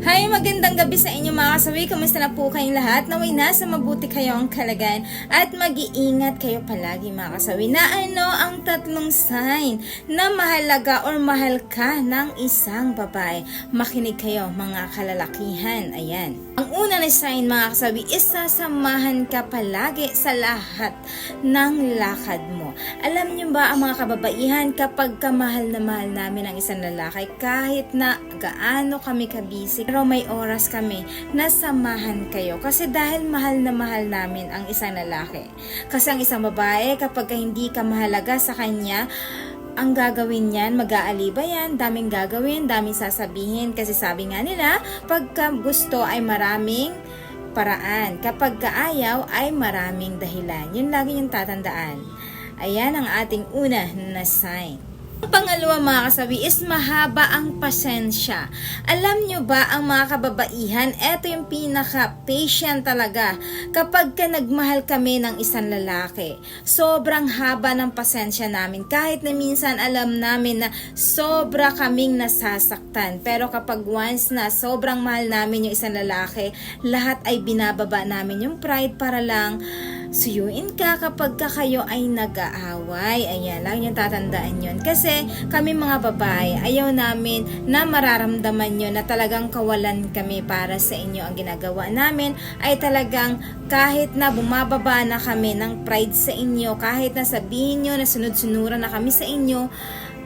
Hi, magandang gabi sa inyo mga kasawi. Kamusta na po kayong lahat? Naway nasa mabuti kayo ang kalagayan at mag-iingat kayo palagi mga kasawi na ano ang tatlong sign na mahalaga or mahal ka ng isang babae. Makinig kayo mga kalalakihan. Ayan. Ang una na sign mga kasawi is sasamahan ka palagi sa lahat ng lakad mo. Alam niyo ba ang mga kababaihan kapag kamahal na mahal namin ang isang lalaki kahit na gaano kami kabisi pero may oras kami na samahan kayo kasi dahil mahal na mahal namin ang isang lalaki. Kasi ang isang babae kapag ka hindi ka mahalaga sa kanya, ang gagawin niyan, mag-aaliba yan, daming gagawin, daming sasabihin kasi sabi nga nila, pagka gusto ay maraming paraan. Kapag kaayaw ay maraming dahilan. Yun lagi yung tatandaan. Ayan ang ating una na sign. Ang pangalawa mga kasabi is mahaba ang pasensya. Alam nyo ba ang mga kababaihan, eto yung pinaka-patient talaga. Kapag ka nagmahal kami ng isang lalaki, sobrang haba ng pasensya namin. Kahit na minsan alam namin na sobra kaming nasasaktan. Pero kapag once na sobrang mahal namin yung isang lalaki, lahat ay binababa namin yung pride para lang suyuin ka kapag ka kayo ay nag-aaway. Ayan, lang yung tatandaan yun. Kasi kami mga babae, ayaw namin na mararamdaman nyo na talagang kawalan kami para sa inyo. Ang ginagawa namin ay talagang kahit na bumababa na kami ng pride sa inyo, kahit na sabihin nyo na sunod-sunuran na kami sa inyo,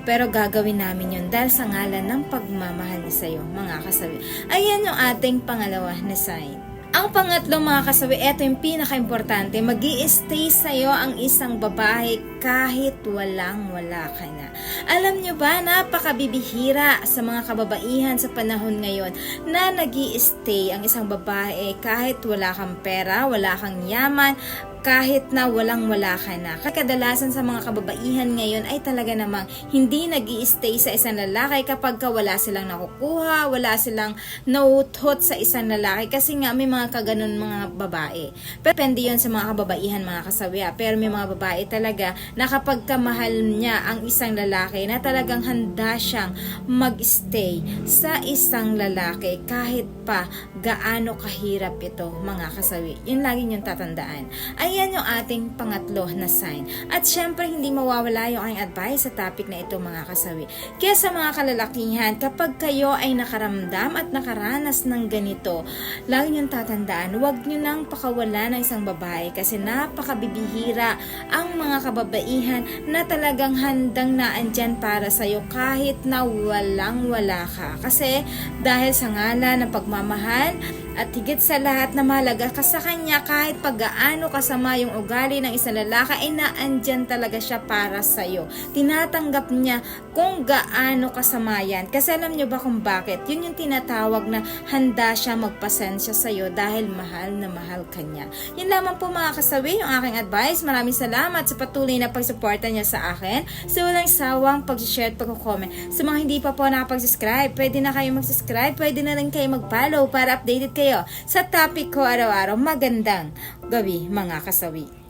pero gagawin namin yun dahil sa ngalan ng pagmamahal sa iyo, mga kasawi. Ayan yung ating pangalawa na sign. Ang pangatlo mga kasawi, ito yung pinaka-importante, mag stay sa'yo ang isang babae kahit walang wala ka na. Alam nyo ba, napakabibihira sa mga kababaihan sa panahon ngayon na nag stay ang isang babae kahit wala kang pera, wala kang yaman, kahit na walang wala ka na. Kadalasan sa mga kababaihan ngayon ay talaga namang hindi nag stay sa isang lalaki kapag ka wala silang nakukuha, wala silang nautot sa isang lalaki kasi nga may mga kaganon mga babae. Pero depende yun sa mga kababaihan mga kasawiya. Pero may mga babae talaga na kapag kamahal niya ang isang lalaki na talagang handa siyang mag-stay sa isang lalaki kahit pa gaano kahirap ito mga kasawi. Yun lagi yung tatandaan. Ayan yung ating pangatlo na sign. At syempre hindi mawawala yung aking advice sa topic na ito mga kasawi. Kaya sa mga kalalakihan, kapag kayo ay nakaramdam at nakaranas ng ganito, lagi yung tatandaan, huwag nyo nang pakawala ng isang babae kasi napakabibihira ang mga kababaihan na talagang handang naandyan para sa'yo kahit na walang wala ka. Kasi dahil sa ngalan ng pagmamahal at higit sa lahat na mahalaga ka sa kanya kahit paggaano kasama yung ugali ng isang lalaki ay naandyan talaga siya para sa'yo. Tinatanggap niya kung gaano kasama yan. Kasi alam niyo ba kung bakit? Yun yung tinatawag na handa siya magpasensya sa'yo dahil mahal na mahal ka niya. Yun lamang po mga kasawi, yung aking advice. Maraming salamat sa patuloy na pagsuporta niya sa akin. Sa walang sawang pag-share at pag-comment. Sa mga hindi pa po nakapag-subscribe, pwede na kayo mag-subscribe, pwede na rin kayo mag-follow para updated kayo sa topic ko araw-araw. Magandang gabi mga kasawi.